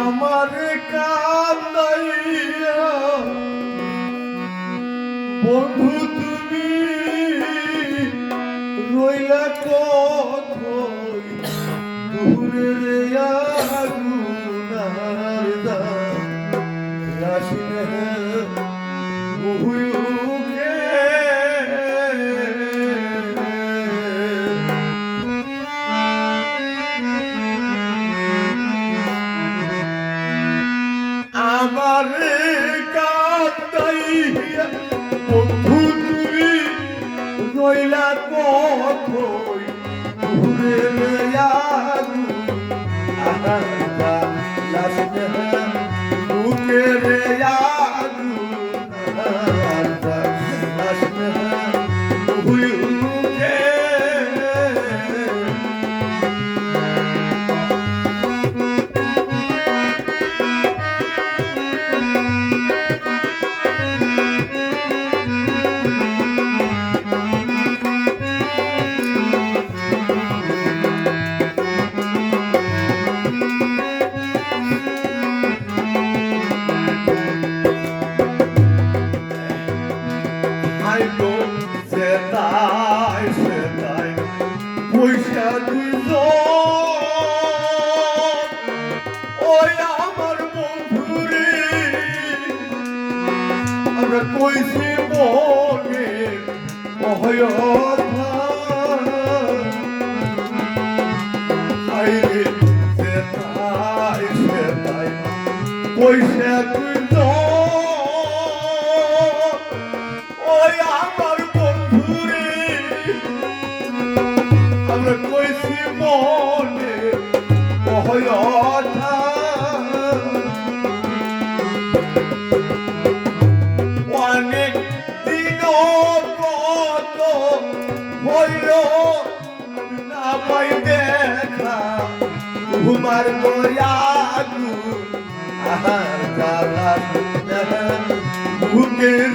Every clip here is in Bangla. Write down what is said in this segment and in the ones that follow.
আমার কান্দাইয়া বন্ধু তুমি রইলা কতই Hallelujah. বুকের কইছি মনে অহয়থা কইছে সেতাই না পাই দেখা। তোমার দয়ালু আহার জ্বালা বুকের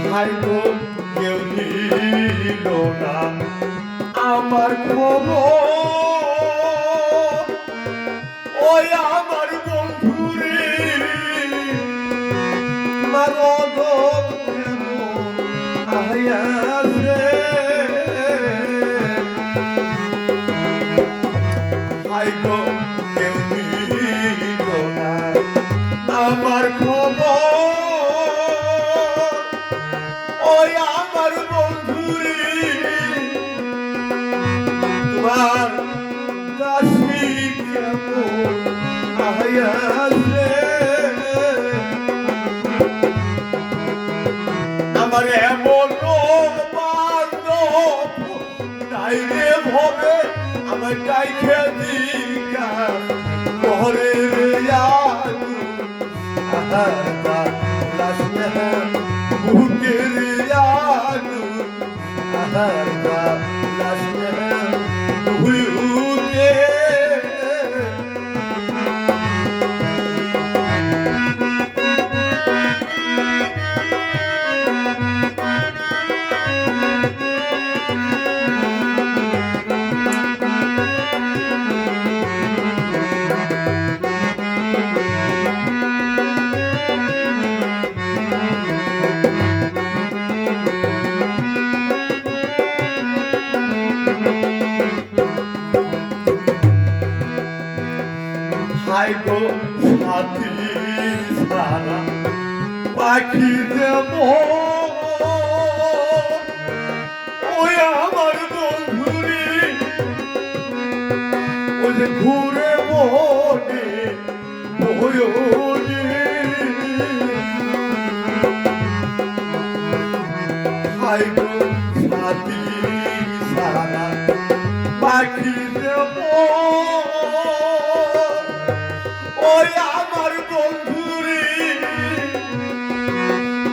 বুকে হাইলো কেউ নিল না। আমার খবর, ওই আমার বন্ধুরে। মারদ আয়াসে হাইলো কেউ নিল না। আমার খবর তোমার দাসী কেমন আয়াসে আমার এমন বান্ধব নাই রে ভবে আমার ডাইখে দিকা। ঘরে রে আগু আহার লাশ বুকের আগু আহার গো সাথী সারা পাখি দেব ওই আমার বন্ধুরি, ওই যে ঘুরে বনে বয়নে হাই গো সাথী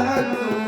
লাসনে বুকে রে জাদু আমার